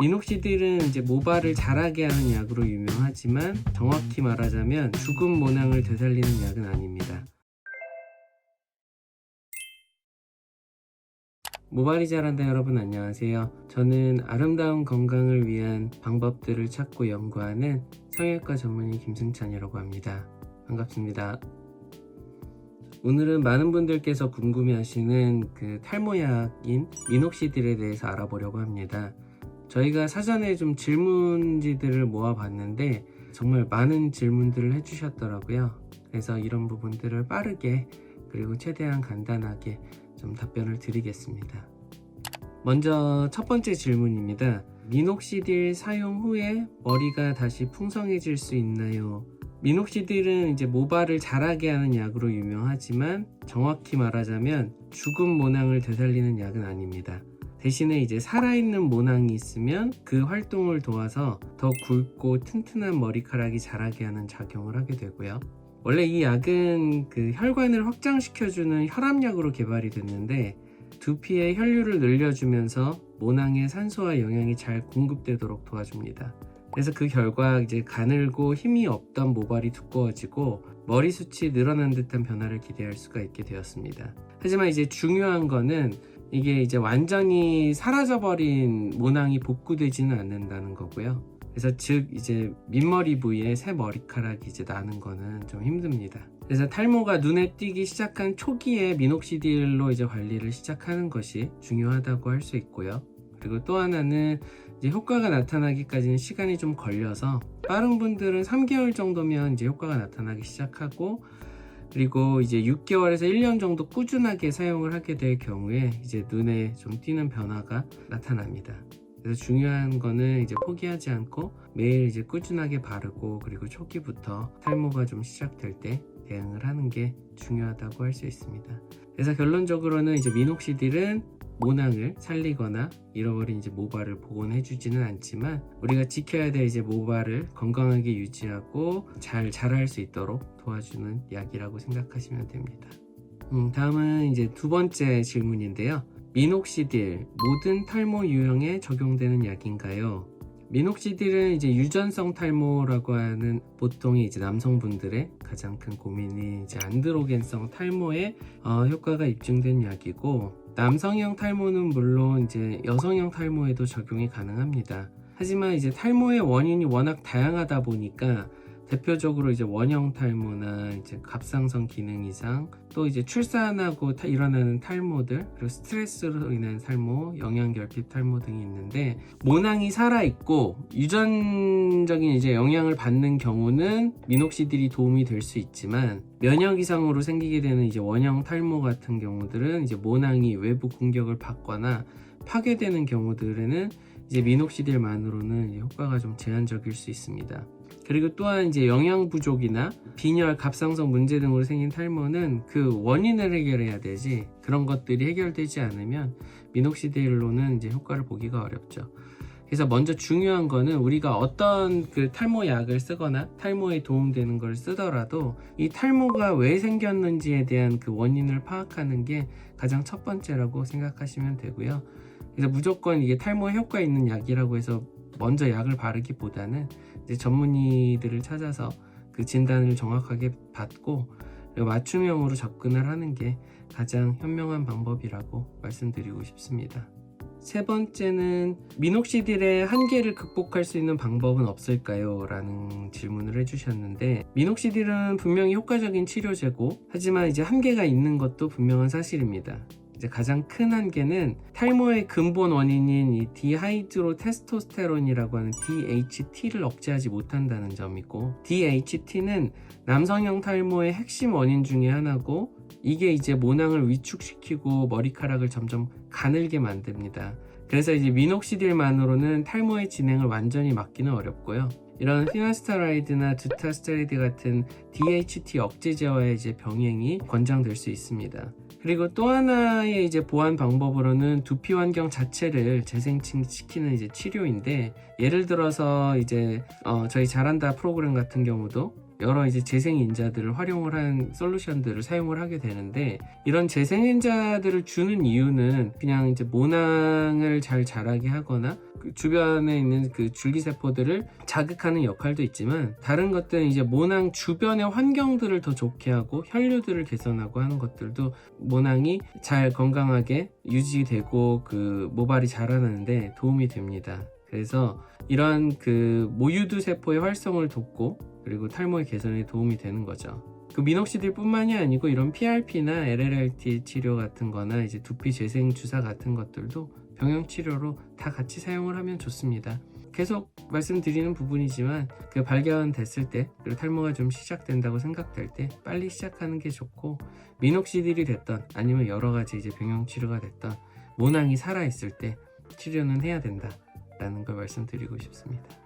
미녹시딜은 이제 모발을 자라게 하는 약으로 유명하지만 정확히 말하자면 죽은 모낭을 되살리는 약은 아닙니다. 모발이 자란다 여러분 안녕하세요. 저는 아름다운 건강을 위한 방법들을 찾고 연구하는 성형외과 전문의 김승찬이라고 합니다. 반갑습니다. 오늘은 많은 분들께서 궁금해하시는 그 탈모약인 미녹시딜에 대해서 알아보려고 합니다. 저희가 사전에 좀 질문지들을 모아봤는데 정말 많은 질문들을 해주셨더라고요. 그래서 이런 부분들을 빠르게 그리고 최대한 간단하게 좀 답변을 드리겠습니다. 먼저 첫 번째 질문입니다. 미녹시딜 사용 후에 머리가 다시 풍성해질 수 있나요? 미녹시딜은 이제 모발을 자라게 하는 약으로 유명하지만 정확히 말하자면 죽은 모낭을 되살리는 약은 아닙니다. 대신에 이제 살아있는 모낭이 있으면 그 활동을 도와서 더 굵고 튼튼한 머리카락이 자라게 하는 작용을 하게 되고요. 원래 이 약은 그 혈관을 확장시켜주는 혈압약으로 개발이 됐는데 두피의 혈류를 늘려주면서 모낭에 산소와 영양이 잘 공급되도록 도와줍니다. 그래서 그 결과 이제 가늘고 힘이 없던 모발이 두꺼워지고 머리 숱이 늘어난 듯한 변화를 기대할 수가 있게 되었습니다. 하지만 이제 중요한 거는 이게 이제 완전히 사라져버린 모낭이 복구되지는 않는다는 거고요. 그래서 즉 이제 밑머리 부위에 새 머리카락이 이제 나는 거는 좀 힘듭니다. 그래서 탈모가 눈에 띄기 시작한 초기에 미녹시딜로 이제 관리를 시작하는 것이 중요하다고 할 수 있고요. 그리고 또 하나는 이제 효과가 나타나기까지는 시간이 좀 걸려서 빠른 분들은 3개월 정도면 이제 효과가 나타나기 시작하고 그리고 이제 6개월에서 1년 정도 꾸준하게 사용을 하게 될 경우에 이제 눈에 좀 띄는 변화가 나타납니다. 그래서 중요한 거는 이제 포기하지 않고 매일 이제 꾸준하게 바르고 그리고 초기부터 탈모가 좀 시작될 때 대응을 하는 게 중요하다고 할 수 있습니다. 그래서 결론적으로는 이제 미녹시딜은 모낭을 살리거나 잃어버린 이제 모발을 복원해주지는 않지만 우리가 지켜야 될 이제 모발을 건강하게 유지하고 잘 자랄 수 있도록 도와주는 약이라고 생각하시면 됩니다. 음, 다음은 이제 두 번째 질문인데요. 미녹시딜 모든 탈모 유형에 적용되는 약인가요? 미녹시딜은 이제 유전성 탈모라고 하는 보통의 이제 남성분들의 가장 큰 고민이 이제 안드로겐성 탈모에 어, 효과가 입증된 약이고 남성형 탈모는 물론 이제 여성형 탈모에도 적용이 가능합니다. 하지만 이제 탈모의 원인이 워낙 다양하다 보니까 대표적으로 이제 원형 탈모나 이제 갑상선 기능 이상 또 이제 출산하고 타- 일어나는 탈모들 그리고 스트레스로 인한 탈모, 영양결핍 탈모 등이 있는데 모낭이 살아 있고 유전적인 이제 영향을 받는 경우는 미녹시딜이 도움이 될 수 있지만 면역 이상으로 생기게 되는 이제 원형 탈모 같은 경우들은 이제 모낭이 외부 공격을 받거나 파괴되는 경우들에는 이제 미녹시딜만으로는 효과가 좀 제한적일 수 있습니다. 그리고 또한 이제 영양 부족이나 빈혈, 갑상선 문제 등으로 생긴 탈모는 그 원인을 해결해야 되지 그런 것들이 해결되지 않으면 미녹시딜로는 이제 효과를 보기가 어렵죠. 그래서 먼저 중요한 거는 우리가 어떤 그 탈모 약을 쓰거나 탈모에 도움되는 걸 쓰더라도 이 탈모가 왜 생겼는지에 대한 그 원인을 파악하는 게 가장 첫 번째라고 생각하시면 되고요. 그래서 무조건 이게 탈모에 효과 있는 약이라고 해서 먼저 약을 바르기보다는 이제 전문의들을 찾아서 그 진단을 정확하게 받고 맞춤형으로 접근을 하는 게 가장 현명한 방법이라고 말씀드리고 싶습니다. 세 번째는 미녹시딜의 한계를 극복할 수 있는 방법은 없을까요? 라는 질문을 해주셨는데 미녹시딜은 분명히 효과적인 치료제고 하지만 이제 한계가 있는 것도 분명한 사실입니다. 이제 가장 큰 한계는 탈모의 근본 원인인 이 디하이드로 테스토스테론이라고 하는 DHT를 억제하지 못한다는 점이고 DHT는 남성형 탈모의 핵심 원인 중에 하나고 이게 이제 모낭을 위축시키고 머리카락을 점점 가늘게 만듭니다. 그래서 이제 미녹시딜만으로는 탈모의 진행을 완전히 막기는 어렵고요. 이런 피나스타라이드나 두타스테리드 같은 DHT 억제제와의 이제 병행이 권장될 수 있습니다. 그리고 또 하나의 이제 보완 방법으로는 두피 환경 자체를 재생시키는 이제 치료인데 예를 들어서 이제 어, 저희 잘한다 프로그램 같은 경우도 여러 이제 재생인자들을 활용을 한 솔루션들을 사용을 하게 되는데 이런 재생인자들을 주는 이유는 그냥 이제 모낭을 잘 자라게 하거나 그 주변에 있는 그 줄기세포들을 자극하는 역할도 있지만 다른 것들은 이제 모낭 주변의 환경들을 더 좋게 하고 혈류들을 개선하고 하는 것들도 모낭이 잘 건강하게 유지되고 그 모발이 자라나는데 도움이 됩니다. 그래서 이런 그 모유두 세포의 활성을 돕고 그리고 탈모의 개선에 도움이 되는 거죠. 그 미녹시딜뿐만이 아니고 이런 PRP나 LLRT 치료 같은 거나 이제 두피 재생 주사 같은 것들도 병형 치료로 다 같이 사용을 하면 좋습니다. 계속 말씀드리는 부분이지만 그 발견됐을 때 그리고 탈모가 좀 시작된다고 생각될 때 빨리 시작하는 게 좋고 미녹시딜이 됐던 아니면 여러 가지 이제 병형 치료가 됐던 모낭이 살아 있을 때 치료는 해야 된다라는 걸 말씀드리고 싶습니다.